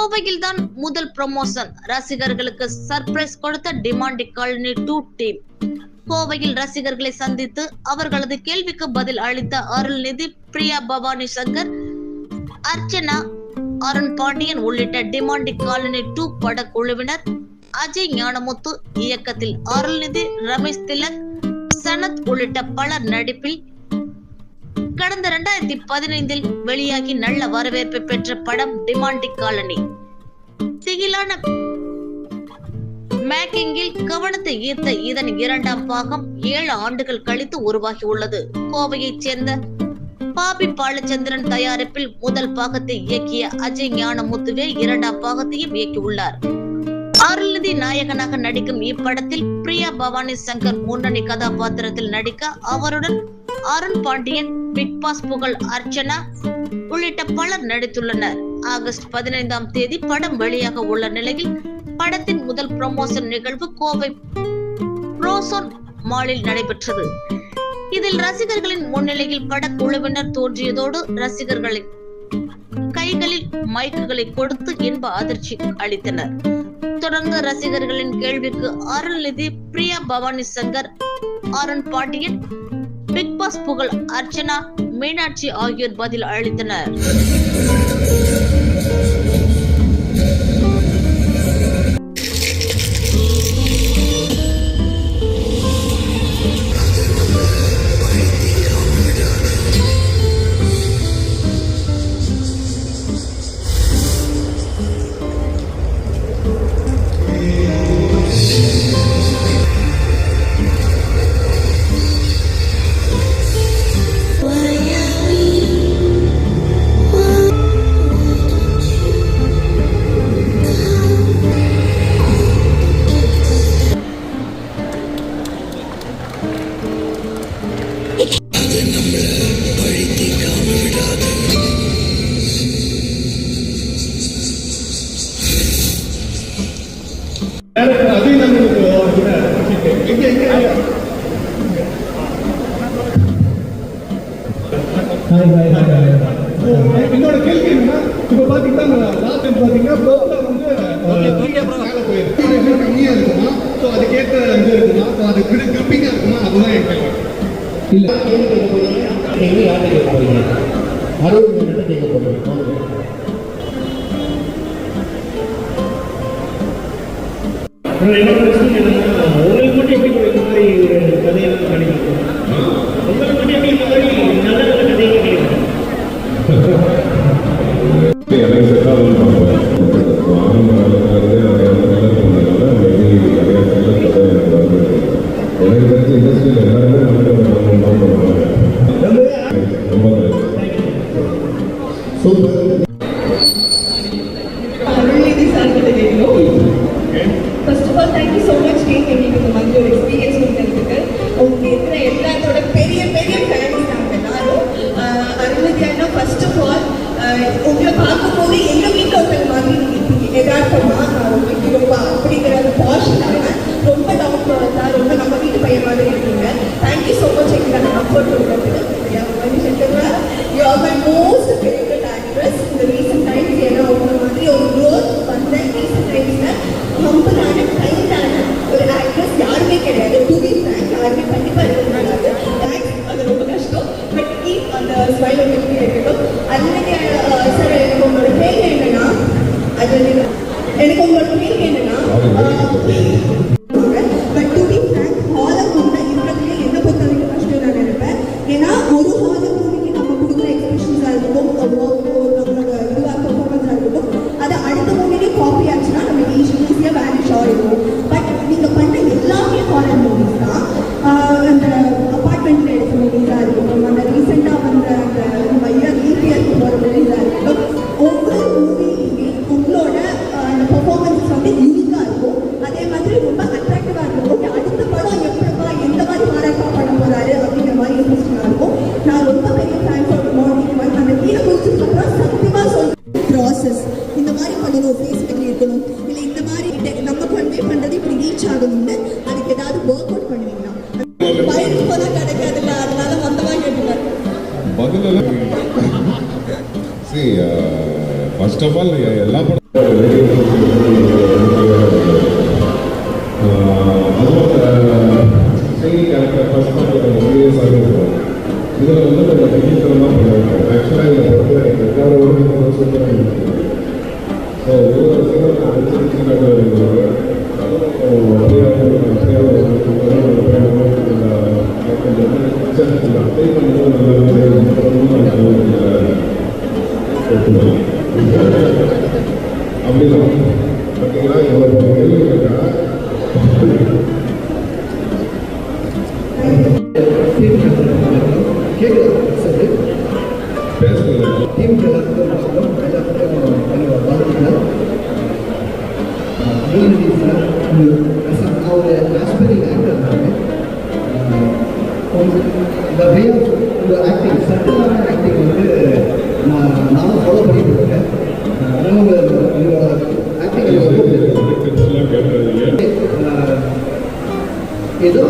கோவையில் தான் முதல் ப்ரமோஷன் ரசிகர்களுக்கு சர்ப்ரைஸ் கொடுத்த டிமாண்டி காலனி டூ டீம் கோவையில் ரசிகர்களை சந்தித்து அவர்களது கேள்விக்கு பதில் அளித்த அருள்நிதி பிரியா பவானி சங்கர் அர்ச்சனா அருண் பாண்டியன் உள்ளிட்ட டிமாண்டி காலனி டூ படக்குழுவினர் அஜய் ஞானமுத்து இயக்கத்தில் அருள்நிதி ரமேஷ் திலக் சனத் உள்ளிட்ட பலர் நடிப்பில் கடந்த இரண்டாயிரத்தி பதினைந்தில் வெளியாகி நல்ல வரவேற்பை பெற்ற படம் டிமாண்டி காலனி. திகிலான மேக்கிங்கில் கவனத்தை ஈர்த்த இதன் இரண்டாம் பாகம் ஏழு ஆண்டுகள் கழித்து உருவாகி உள்ளது. கோவையைச் சேர்ந்த பாபி பாலச்சந்திரன் தயாரிப்பில் முதல் பாகத்தை இயக்கிய அஜய் ஞானமுத்துவே இரண்டாம் பாகத்தையும் இயக்கியுள்ளார். அருள்நிதி நாயகனாக நடிக்கும் இப்படத்தில் பிரியா பவானி சங்கர் முன்னணி கதாபாத்திரத்தில் நடிக்க அவருடன் அருண் பாண்டியன் பிக் பாஸ் புகழ் அர்ச்சனா உள்ளிட்ட பலர் நடித்துள்ளனர். ஆகஸ்ட் பதினைந்தாம் தேதி படம் வெளியாக உள்ள நிலையில் படத்தின் முதல் ப்ரமோஷன் நிகழ்வு கோவை ப்ரோசோன் மாலில் நடைபெற்றது. இதில் ரசிகர்களின் முன்னிலையில் படக்குழுவினர் தோன்றியதோடு ரசிகர்களின் கைகளில் மைக்குகளை கொடுத்து இன்ப அதிர்ச்சி அளித்தனர். தொடர்ந்து ரசிகர்களின் கேள்விக்கு அருள்நிதி பிரியா பவானி சங்கர் அருண் பாண்டியன் பிக் பாஸ் புகழ் அர்ச்சனா மீனாட்சி ஆகியோர் பதில் அளித்தனர். அதே என்னோட கேள்வி என்னன்னா இப்ப பாத்தீங்கன்னா லாஸ்ட் டைம் பாத்தீங்கன்னா வந்து கம்மியா இருக்குமா? ஸோ அதுக்கேற்ற இது இருக்குமா? ஸோ அது கிரிப்பிங்கா இருக்குமா? அதுதான் என் கேள்வி. இல்ல. நீங்க யார்கிட்ட கேட்க போறீங்க அறுபது மினிட் கேட்க போறீங்க என்னோட பிரச்சனை என்னன்னா உங்களுக்கு மட்டும் எப்படி இந்த மாதிரி ஒரு கதையெல்லாம் கிடைக்கும் உங்களுக்கு மட்டும் எப்படி இந்த மாதிரி நல்ல நல்ல கதையெல்லாம் கிடைக்கும் எனக்கு செட் ஆகும்னு பார்ப்பேன் பார்க்கும்போது எங்கள் வீட்டில் ஒருத்தங்க மாதிரி எதார்த்தமா யதார்த்தமாக உங்களுக்கு ரொம்ப அப்படிங்கிற அந்த பாஷ் இல்லாமல் ரொம்ப டவுன் ப்ராடக்டாக ரொம்ப நம்ம வீட்டு பையன் மாதிரி இருக்கீங்க. தேங்க்யூ ஸோ மச் எங்களுக்கு அந்த கம்ஃபர்ட் கொடுக்கறதுக்கு you are my most favourite actress இந்த ரீசெண்ட் டைம்ஸ் ஏன்னா உங்களை மாதிரி ஒரு க்ரோத் வந்த ரீசெண்ட் டைம்ஸில் ஹம்பிளான கைண்டான ஒரு ஆக்ட்ரஸ் யாருமே கிடையாது. பி ஃப்ரேங்க் யாருமே கண்டிப்பாக இருக்க தேங்க்ஸ் அது ரொம்ப கஷ்டம். பட் கீப் அந்த ஸ்மைல் இருக்கட்டும். அன்னைக்கு சார் எனக்கு உங்களோட கேள்வி என்னன்னா அது நீங்க- எனக்கு உங்களோட கேள்வி என்னன்னா ஃபர்ஸ்ட் ஆஃப் ஆல் எல்லா படம் செய்தி கேரக்டர் ஃபர்ஸ்ட் பார்த்து சீரியஸாக இருக்கும் இதில் வந்து கொஞ்சம் டெக்னிக்கலாக பண்ணியிருக்கோம் ஆக்சுவலாக இந்த படத்தில் எனக்கு ரெக்கார்டு ஒரு சூப்பராக இருந்துச்சு ஸோ ஒவ்வொரு சீனும் நான் வச்சு இந்த வே ஆஃப் உங்கள் ஆக்டிங் சட்டலான ஆக்டிங் வந்து நான் நானும் ஃபாலோ பண்ணிட்டு இருக்கேன் உங்களோட ஆக்டிங் ஏதோ